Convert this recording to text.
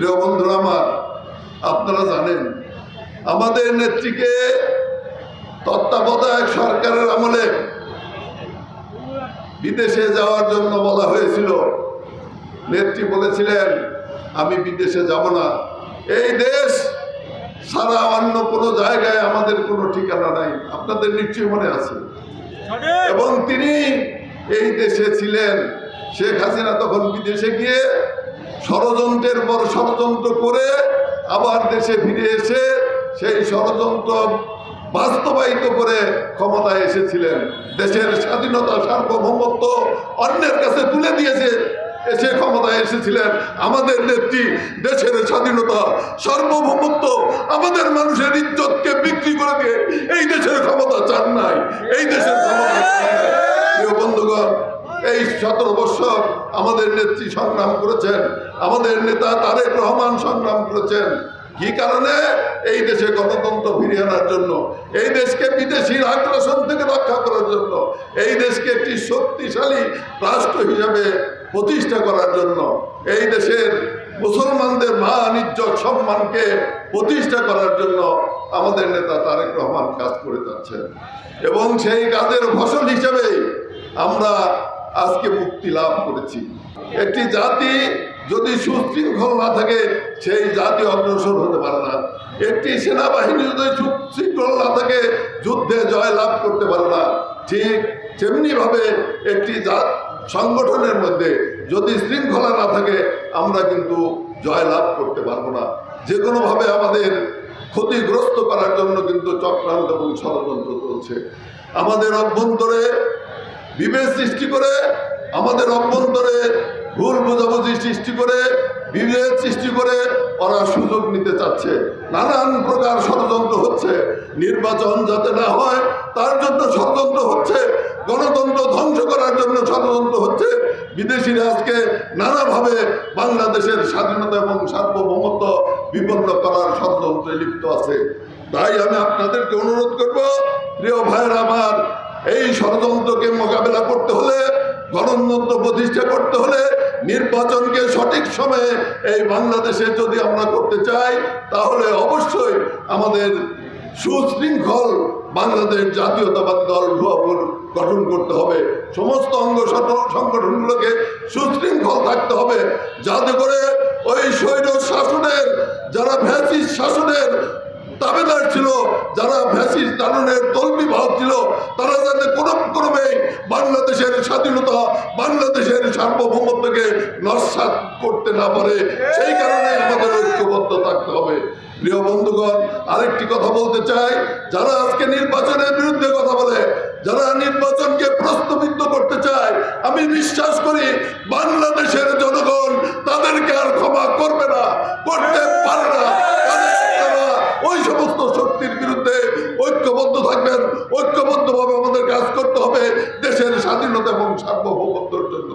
প্রিয় বন্ধুরা আমার আপনারা জানেন আমাদের নেত্রীকে তত্ত্বাবধায়ক সরকারের আমলে বিদেশে যাওয়ার জন্য বলা হয়েছিল। নেত্রী বলেছিলেন আমি বিদেশে যাব না। এই দেশ সারা অন্য কোনো জায়গায় আমাদের কোনো ঠিকানা নাই। আপনাদের নিশ্চয়ই মনে আছে। এবং তিনি এই দেশে ছিলেন। শেখ হাসিনা তখন বিদেশে গিয়ে ষড়যন্ত্রের পর ষড়যন্ত্র করে আবার দেশে ফিরে এসে সেই ষড়যন্ত্র বাস্তবায়িত করে ক্ষমতায় এসেছিলেন। দেশের স্বাধীনতা, সার্বভৌমত্ব অন্যের কাছে তুলে দিয়েছে এসে ক্ষমতায় এসেছিলেন, আমাদের নেত্রী দেশের স্বাধীনতা, সার্বভৌমত্ব, আমাদের মানুষের ইজ্জতকে বিক্রি করে দিয়ে এই দেশের ক্ষমতা চান নাই। এই দেশের ক্ষমতা চান নাই। প্রিয় বন্ধুগণ এই সতেরো বৎসর আমাদের নেত্রী সংগ্রাম করেছেন, আমাদের নেতা তারেক রহমান সংগ্রাম করেছেন। কি কারণে? এই দেশে গণতন্ত্র ফিরিয়ে আনার জন্য, এই দেশকে বিদেশির আগ্রাসন থেকে রক্ষা করার জন্য, এই দেশকে একটি শক্তিশালী রাষ্ট্র হিসাবে প্রতিষ্ঠা করার জন্য, এই দেশের মুসলমানদের মান, ইজ্জত, সম্মানকে প্রতিষ্ঠা করার জন্য আমাদের নেতা তারেক রহমান কাজ করে যাচ্ছেন। এবং সেই কাজের ফসল হিসেবে আমরা আজকে মুক্তি লাভ করেছি। একটি জাতি যদি সুশৃঙ্খল না থাকে, সেই জাতি অগ্রসর হতে পারে না। একটি সেনাবাহিনী যদি সুশৃঙ্খল না থাকে, যুদ্ধে জয় লাভ করতে পারে না। ঠিক তেমনিভাবে একটি সংগঠনের মধ্যে যদি শৃঙ্খলা না থাকে, আমরা কিন্তু জয় লাভ করতে পারব না। যে কোনোভাবে আমাদের ক্ষতিগ্রস্ত করার জন্য কিন্তু চক্রান্ত এবং ষড়যন্ত্র চলছে। আমাদের অভ্যন্তরে বিভেদ সৃষ্টি করে আমাদের অভ্যন্তরে ভুল বোঝাবুঝি সৃষ্টি করে, বিভেদ সৃষ্টি করে ওরা সুযোগ নিতে চাচ্ছে। নানান প্রকার ষড়যন্ত্র হচ্ছে। নির্বাচন যাতে না হয়, তার জন্য ষড়যন্ত্র হচ্ছে। গণতন্ত্র ধ্বংস করার জন্য ষড়যন্ত্র হচ্ছে। বিদেশিরা আজকে নানাভাবে বাংলাদেশের স্বাধীনতা এবং সার্বভৌমত্ব বিপন্ন করার ষড়যন্ত্রে লিপ্ত আছে। তাই আমি আপনাদেরকে অনুরোধ করব, প্রিয় ভাইয়ের আমার, এই ষড়যন্ত্রকে মোকাবেলা করতে হলে, গণতন্ত্র প্রতিষ্ঠা করতে হলে নির্বাচনকে সঠিক সময়ে এই বাংলাদেশে যদি আমরা করতে চাই, তাহলে অবশ্যই আমাদের সুশৃঙ্খল বাংলাদেশ জাতীয়তাবাদী দল গঠন করতে হবে। সমস্ত অঙ্গ সংগঠনগুলোকে সুশৃঙ্খল থাকতে হবে, যাতে করে ওই স্বৈর শাসনের, যারা ভ্যাসিস শাসনের দাবেদার ছিল, যারা ভ্যাসিস দাননের ছিল তারা যাতে কোনো ক্রমে বাংলাদেশের স্বাধীনতা, বাংলাদেশের সার্বভৌমত্বকে নস্বাত করতে না পারে, সেই কারণে আমাদের ঐক্যবদ্ধ থাকতে হবে। প্রিয় বন্ধুগণ, আরেকটি কথা বলতে চাই, যারা আজকে নির্বাচনের বিরুদ্ধে কথা বলে, যারা নির্বাচনকে প্রশ্নবিদ্ধ করতে চায়, আমি বিশ্বাস করি বাংলাদেশের জনগণ তাদেরকে আর ক্ষমা করবে না, করতে পারে না। ওই সমস্ত শক্তির বিরুদ্ধে ঐক্যবদ্ধ থাকবেন ঐক্যবদ্ধভাবে দেশের স্বাধীনতা এবং সার্বভৌমত্বর জন্য।